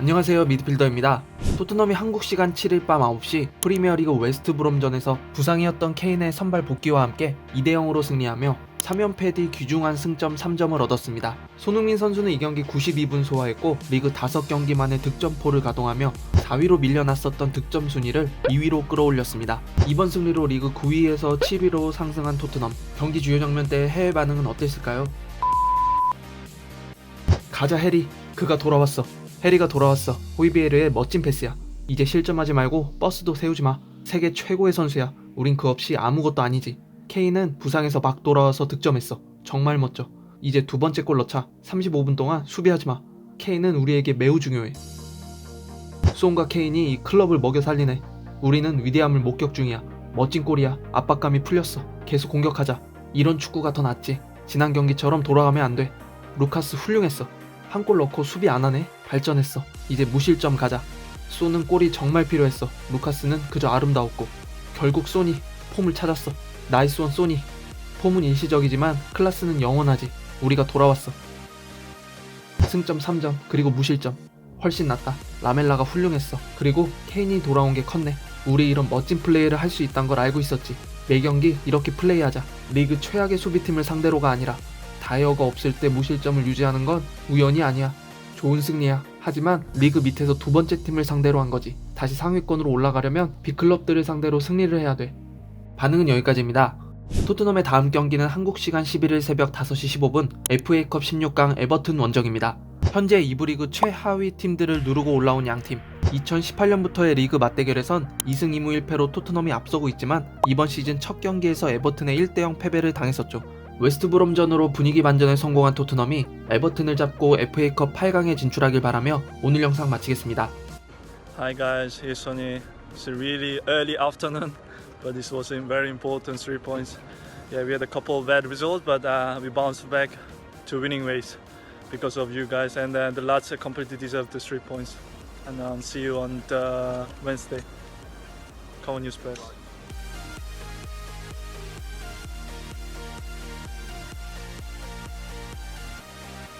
안녕하세요 미드필더입니다. 토트넘이 한국 시간 7일 밤 9시 프리미어리그 웨스트 브롬전에서 부상이었던 케인의 선발 복귀와 함께 2대 0으로 승리하며 3연패 뒤 귀중한 승점 3점을 얻었습니다. 손흥민 선수는 이 경기 92분 소화했고 리그 5경기 만에 득점포를 가동하며 4위로 밀려났었던 득점 순위를 2위로 끌어올렸습니다. 이번 승리로 리그 9위에서 7위로 상승한 토트넘. 경기 주요 장면 때 해외 반응은 어땠을까요? 가자 해리, 그가 돌아왔어. 해리가 돌아왔어. 호이비에르의 멋진 패스야. 이제 실점하지 말고 버스도 세우지 마. 세계 최고의 선수야. 우린 그 없이 아무것도 아니지. 케인은 부상에서 막 돌아와서 득점했어. 정말 멋져. 이제 두 번째 골 넣자. 35분 동안 수비하지 마. 케인은 우리에게 매우 중요해. 손과 케인이 이 클럽을 먹여 살리네. 우리는 위대함을 목격 중이야. 멋진 골이야. 압박감이 풀렸어. 계속 공격하자. 이런 축구가 더 낫지. 지난 경기처럼 돌아가면 안 돼. 루카스 훌륭했어. 한 골 넣고 수비 안 하네. 발전했어. 이제 무실점 가자. 쏘는 골이 정말 필요했어. 루카스는 그저 아름다웠고. 결국 소니 폼을 찾았어. 나이스 원 소니. 폼은 일시적이지만 클라스는 영원하지. 우리가 돌아왔어. 승점 3점 그리고 무실점. 훨씬 낫다. 라멜라가 훌륭했어. 그리고 케인이 돌아온 게 컸네. 우리 이런 멋진 플레이를 할 수 있단 걸 알고 있었지. 매 경기 이렇게 플레이하자. 리그 최악의 수비팀을 상대로가 아니라 다이어가 없을 때 무실점을 유지하는 건 우연이 아니야. 좋은 승리야. 하지만 리그 밑에서 두 번째 팀을 상대로 한 거지. 다시 상위권으로 올라가려면 빅클럽들을 상대로 승리를 해야 돼. 반응은 여기까지입니다. 토트넘의 다음 경기는 한국 시간 11일 새벽 5시 15분 FA컵 16강 에버튼 원정입니다. 현재 2부 리그 최하위 팀들을 누르고 올라온 양팀. 2018년부터의 리그 맞대결에선 2승 2무 1패로 토트넘이 앞서고 있지만 이번 시즌 첫 경기에서 에버튼의 1대0 패배를 당했었죠. 웨스트브롬전으로 분위기 반전에 성공한 토트넘이 에버튼을 잡고 FA컵 8강에 진출하길 바라며 오늘 영상 마치겠습니다. Hi guys, here's Sonny. It's a really early afternoon, but this was a very important three points. Yeah, we had a couple of bad results, but uh, we bounced back to winning ways because of you guys, and uh, the lads completely deserved the three points. And um, see you on the Wednesday. Come on, you Spurs.